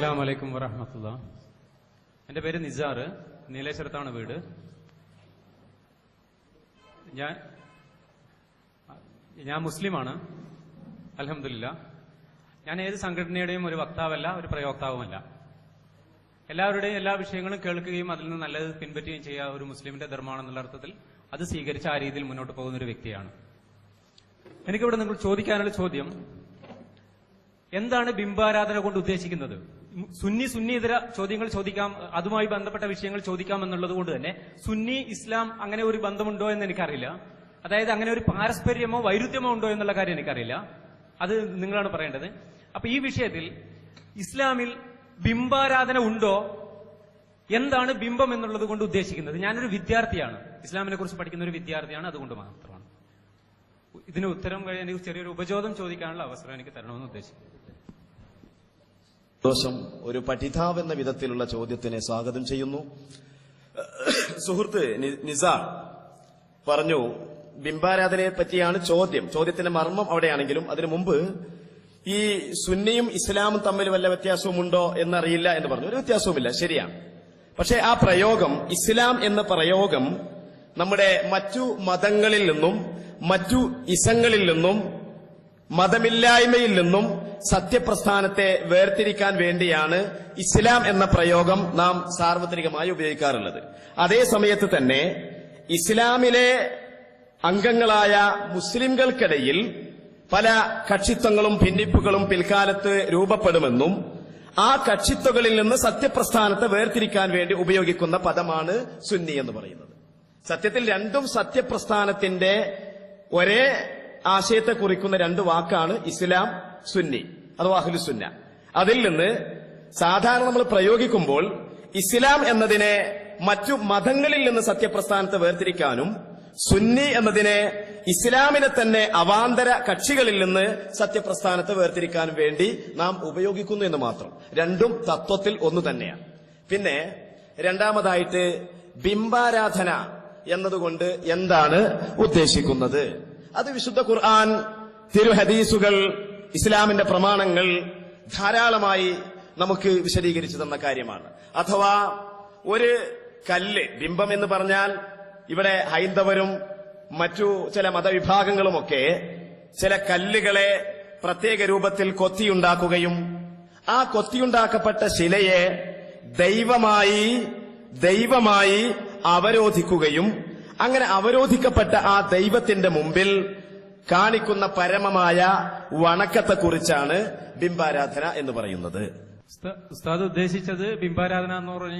വലൈക്കും വറഹമത്തുള്ള. എന്റെ പേര് നിസാർ. നീലേശ്വരത്താണ് വീട്. ഞാൻ ഞാൻ മുസ്ലിമാണ്. അലഹമില്ല ഞാൻ ഏത് സംഘടനയുടെയും ഒരു വക്താവല്ല ഒരു പ്രയോക്താവുമല്ല. എല്ലാവരുടെയും എല്ലാ വിഷയങ്ങളും കേൾക്കുകയും അതിൽ നിന്ന് നല്ലത് പിൻപറ്റുകയും ചെയ്യുക ഒരു മുസ്ലിമിന്റെ ധർമ്മമാണെന്നുള്ള അർത്ഥത്തിൽ അത് സ്വീകരിച്ച് ആ രീതിയിൽ മുന്നോട്ട് പോകുന്ന ഒരു വ്യക്തിയാണ്. എനിക്കിവിടെ നിങ്ങൾ ചോദിക്കാനുള്ള ചോദ്യം എന്താണ് ബിംബാരാധന കൊണ്ട് ഉദ്ദേശിക്കുന്നത്? സുന്നി സുന്നി ഇതര ചോദ്യങ്ങൾ ചോദിക്കാം അതുമായി ബന്ധപ്പെട്ട വിഷയങ്ങൾ ചോദിക്കാം എന്നുള്ളത് കൊണ്ട് തന്നെ സുന്നി ഇസ്ലാം അങ്ങനെ ഒരു ബന്ധമുണ്ടോ എന്ന് എനിക്കറിയില്ല. അതായത് അങ്ങനെ ഒരു പാരസ്പര്യമോ വൈരുദ്ധ്യമോ ഉണ്ടോ എന്നുള്ള കാര്യം എനിക്കറിയില്ല. അത് നിങ്ങളാണ് പറയേണ്ടത്. അപ്പൊ ഈ വിഷയത്തിൽ ഇസ്ലാമിൽ ബിംബാരാധന ഉണ്ടോ? എന്താണ് ബിംബം എന്നുള്ളത് കൊണ്ട് ഉദ്ദേശിക്കുന്നത്? ഞാനൊരു വിദ്യാർത്ഥിയാണ്. ഇസ്ലാമിനെ കുറിച്ച് പഠിക്കുന്ന ഒരു വിദ്യാർത്ഥിയാണ് അതുകൊണ്ട് മാത്രമാണ്. ഇതിന് ഉത്തരം കഴിയാൻ ചെറിയൊരു ഉപചോദം ചോദിക്കാനുള്ള അവസരം എനിക്ക് തരണമെന്ന് ഉദ്ദേശിക്കുന്നു. ദോഷം ഒരു പഠിതാവ് എന്ന വിധത്തിലുള്ള ചോദ്യത്തിനെ സ്വാഗതം ചെയ്യുന്നു. സുഹൃത്ത് നിസാർ പറഞ്ഞു ബിംബാരാധനയെ പറ്റിയാണ് ചോദ്യം. ചോദ്യത്തിന്റെ മർമ്മം അവിടെയാണെങ്കിലും അതിനു മുമ്പ് ഈ സുന്നിയും ഇസ്ലാമും തമ്മിൽ വല്ല വ്യത്യാസവുമുണ്ടോ എന്നറിയില്ല എന്ന് പറഞ്ഞു. ഒരു വ്യത്യാസവുമില്ല ശരിയാണ്. പക്ഷേ ആ പ്രയോഗം ഇസ്ലാം എന്ന പ്രയോഗം നമ്മുടെ മറ്റു മതങ്ങളിൽ നിന്നും മറ്റു ഇസങ്ങളിൽ നിന്നും മതമില്ലായ്മയിൽ നിന്നും സത്യപ്രസ്ഥാനത്തെ വേർതിരിക്കാൻ വേണ്ടിയാണ് ഇസ്ലാം എന്ന പ്രയോഗം നാം സാർവത്രികമായി ഉപയോഗിക്കാറുള്ളത്. അതേ സമയത്ത് തന്നെ ഇസ്ലാമിലെ അംഗങ്ങളായ മുസ്ലിംകൾക്കിടയിൽ പല കക്ഷിത്വങ്ങളും ഭിന്നിപ്പുകളും പിൽക്കാലത്ത് രൂപപ്പെടുമെന്നും ആ കക്ഷിത്വങ്ങളിൽ നിന്ന് സത്യപ്രസ്ഥാനത്തെ വേർതിരിക്കാൻ വേണ്ടി ഉപയോഗിക്കുന്ന പദമാണ് സുന്നി എന്ന് പറയുന്നത്. സത്യത്തിൽ രണ്ടും സത്യപ്രസ്ഥാനത്തിന്റെ ഒരേ ആശയത്തെ കുറിക്കുന്ന രണ്ട് വാക്കാണ് ഇസ്ലാം സുന്നി അഥവാ അഹ്ലു സുന്ന. അതിൽ നിന്ന് സാധാരണ നമ്മൾ പ്രയോഗിക്കുമ്പോൾ ഇസ്ലാം എന്നതിനെ മറ്റു മതങ്ങളിൽ നിന്ന് സത്യപ്രസ്ഥാനത്തെ വേർതിരിക്കാനും സുന്നി എന്നതിനെ ഇസ്ലാമിനെ തന്നെ അവാന്തര കക്ഷികളിൽ നിന്ന് സത്യപ്രസ്ഥാനത്തെ വേർതിരിക്കാനും വേണ്ടി നാം ഉപയോഗിക്കുന്നു എന്ന് മാത്രം. രണ്ടും തത്വത്തിൽ ഒന്ന് തന്നെയാണ്. പിന്നെ രണ്ടാമതായിട്ട് ബിംബാരാധന എന്നതുകൊണ്ട് എന്താണ് ഉദ്ദേശിക്കുന്നത്? അത് വിശുദ്ധ ഖുർആൻ തിരുഹദീസുകൾ ഇസ്ലാമിന്റെ പ്രമാണങ്ങൾ ധാരാളമായി നമുക്ക് വിശദീകരിച്ചു തന്ന കാര്യമാണ്. അഥവാ ഒരു കല്ല് ബിംബം എന്ന് പറഞ്ഞാൽ ഇവിടെ ഹൈന്ദവരും മറ്റു ചില മതവിഭാഗങ്ങളുമൊക്കെ ചില കല്ലുകളെ പ്രത്യേക രൂപത്തിൽ കൊത്തിയുണ്ടാക്കുകയും ആ കൊത്തിയുണ്ടാക്കപ്പെട്ട ശിലയെ ദൈവമായി ദൈവമായി അവരോധിക്കുകയും അങ്ങനെ അവരോധിക്കപ്പെട്ട ആ ദൈവത്തിന്റെ മുമ്പിൽ കാണിക്കുന്ന പരമമായ വണക്കത്തെക്കുറിച്ചാണ് ബിംബാരാധന എന്ന് പറയുന്നത്. ഉസ്താദ് ഉദ്ദേശിച്ചത് ബിംബാരാധന എന്ന് പറഞ്ഞു